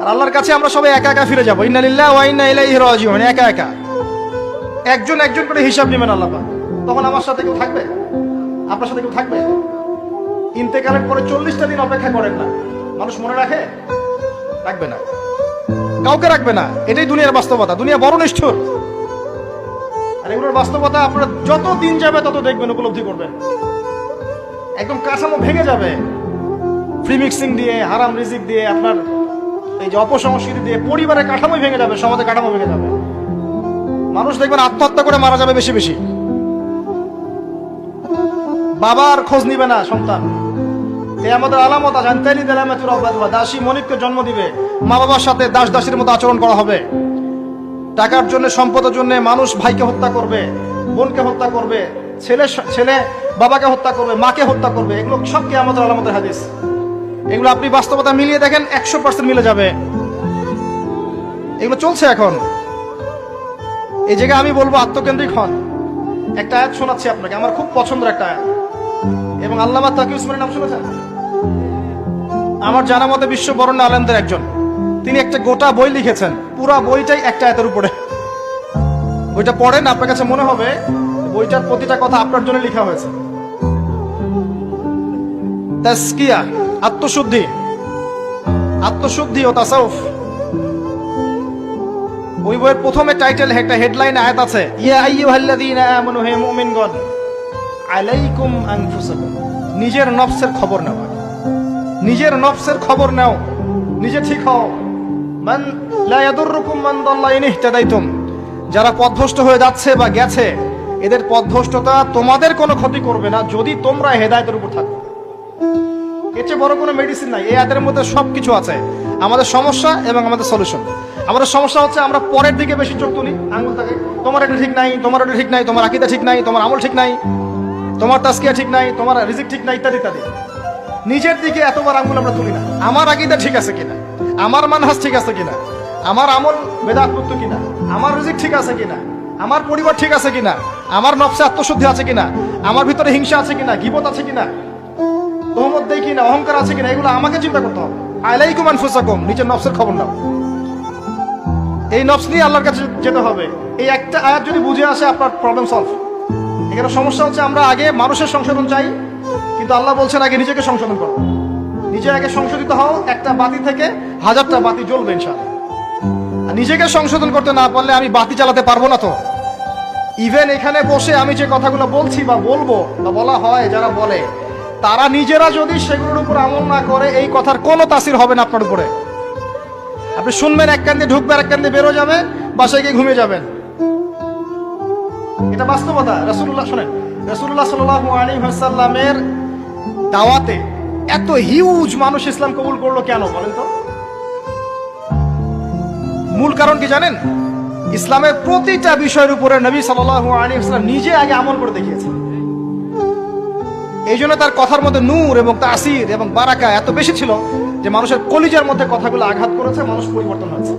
আর আল্লাহর কাছে আমরা সবাই একা একা ফিরে যাব। ইন্নালিল্লাহ ওয়া ইন্না ইলাইহি রাজিউন। একা একা। একজন একজন করে হিসাব নেবেন আল্লাহ। তখন আমার সাথে কেউ থাকবে? আপনার সাথে কেউ থাকবে? ইন্তেকালের পরে চল্লিশটা দিন অপেক্ষা করেন না। মানুষ মনে রাখে? রাখবে না। কাউকে রাখবে না। এটাই দুনিয়ার বাস্তবতা। দুনিয়া বড় নিষ্ঠুর। আর এগুলোর বাস্তবতা আপনারা যত দিন যাবে তত দেখবেন, উপলব্ধি করবেন। একদম কাঠামো ভেঙে যাবে। ফ্রি মিক্সিং দিয়ে, হারাম রিজিক দিয়ে আপনার এই যে পরিবারের কাঠামোই ভেঙে যাবে, সমাজের কাঠামো ভেঙে যাবে। মানুষ দেখবেন আত্মহত্যা করে মারা যাবে বেশি বেশি। বাবার খোঁজ নিবে না সন্তান। আমাদের আলামত দাসী মনিককে জন্ম দিবে। মা বাবার সাথে দাস দাসীর মতো আচরণ করা হবে। টাকার জন্য, সম্পদের জন্য মানুষ ভাইকে হত্যা করবে, বোনকে হত্যা করবে, ছেলে ছেলে বাবাকে হত্যা করবে, মাকে হত্যা করবে। এগুলো সব কি আমাদের আলামতের হাদিস। এগুলো আপনি বাস্তবতা মিলিয়ে দেখেন, একশো পার্সেন্ট মিলে যাবে। এগুলো চলছে এখন। এই জায়গায় আমি বলব, আত্মকেন্দ্রিক হন। একটা আয়াত শোনাচ্ছি আপনাকে, আমার খুব পছন্দের একটা আয়াত। এবং আল্লামা তাকি উসমানের নাম শুনেছেন? আমার জানা মতে বিশ্ব বরণ্য আলেমদের একজন। তিনি একটা গোটা বই লিখেছেন। পুরা বইটাই একটা আয়াতের উপরে। বইটা পড়েন, আপনার কাছে মনে হবে, বইটার প্রতিটা কথা আপনার জন্য লেখা হয়েছে। তাস্কিয়া আত্মশুদ্ধি। আত্মশুদ্ধি ও তাসাউফ। ওই বইয়ের প্রথমে টাইটেল একটা হেডলাইন আয়াত আছে, ইয়া আইয়ুহাল্লাযীনা আমানু হে মুমিনগণ, আলাইকুম আনফুসাকুম। নিজের নফসের খবর নেওয়া নিজের নফসের খবর নাও। নিজে ঠিক হও। মান লা ইয়াদুররুকুম মান দাল্লা ইন ইহতাদাইতুম। যারা পথভ্রষ্ট হয়ে যাচ্ছে বা গেছে, এদের পথভ্রষ্টতা তোমাদের কোনো ক্ষতি করবে না, যদি তোমরা হেদায়েতের উপর থাকো। এর চেয়ে বড় কোনো মেডিসিন নাই। এই আয়াতের মধ্যে সব কিছু আছে। আমাদের সমস্যা এবং আমাদের সলিউশন আমাদের সমস্যা হচ্ছে আমরা পরের দিকে বেশি চোখ তুলি। আঙুল থাকে তোমার এটা ঠিক নাই, তোমার এটা ঠিক নাই, তোমার আকিদা ঠিক নাই, তোমার আমল ঠিক নাই, তোমার তাস্কিয়া ঠিক নাই, তোমার রিজিক ঠিক নাই, ইত্যাদি ইত্যাদি। নিজের দিকে এতবার আঙুল আমরা তুলি না। আমার আকিদা ঠিক আছে কিনা? আমার মানহাজ ঠিক আছে কিনা? আমার আমল বেদাত্মুক্ত কিনা? আমার রিজিক ঠিক আছে কিনা? আমার পরিবার ঠিক আছে কিনা? আমার নফসে আত্মশুদ্ধি আছে কিনা? আমার ভিতরে হিংসা আছে কিনা? গিবত আছে কিনা? কিনা অহংকার আছে কিনা, এগুলো আমাকে চিন্তা করতে হবে। আলাইকুম আনফুসাকুম নিজের নফসের খবর নাও। এই নফস নিয়ে আল্লাহর কাছে যেতে হবে। এই একটা আয়াত যদি বুঝে আসে, আপনার প্রবলেম সলভ এখানে সমস্যা হচ্ছে, আমরা আগে মানুষের সংশোধন চাই, কিন্তু আল্লাহ বলছেন আগে নিজেকে সংশোধন করো। নিজে আগে সংশোধিত হও, একটা বাতি থেকে হাজারটা বাতি জ্বলবে ইনশাআল্লাহ। নিজেকে সংশোধন করতে না পারলে আমি বাতি চালাতে পারব না তো। ইভেন এখানে বসে আমি যে কথাগুলো বলছি বা বলব, বা বলা হয়, যারা বলে তারা নিজেরা যদি সেগুলোর উপর আমল না করে, এই কথার কোনো তাসির হবে না আপনার উপরে। আপনি শুনবেন, এক কান্দে ঢুকবে আর এক কান্দে বেরো যাবে, বাসায় গিয়ে ঘুমিয়ে যাবেন। এটা বাস্তবতা। রসুল্লাহ শোনেন রসুল্লাহ সাল্লাহ আলী দাওয়াতে এত হিউজ মানুষ ইসলাম কবুল করল কেন, বলেন তো? মূল কারণ কি জানেন? ইসলামের প্রতিটা বিষয়ের উপরে নবী সাল্লাহ আলী ইসলাম নিজে আগে আমল করে দেখিয়েছেন। এই জন্য তার কথার মধ্যে নূর এবং তাসির এবং বারাকা এত বেশি ছিল যে মানুষের কলিজার মধ্যে কথাগুলো আঘাত করেছে, মানুষ পরিবর্তন হয়েছে।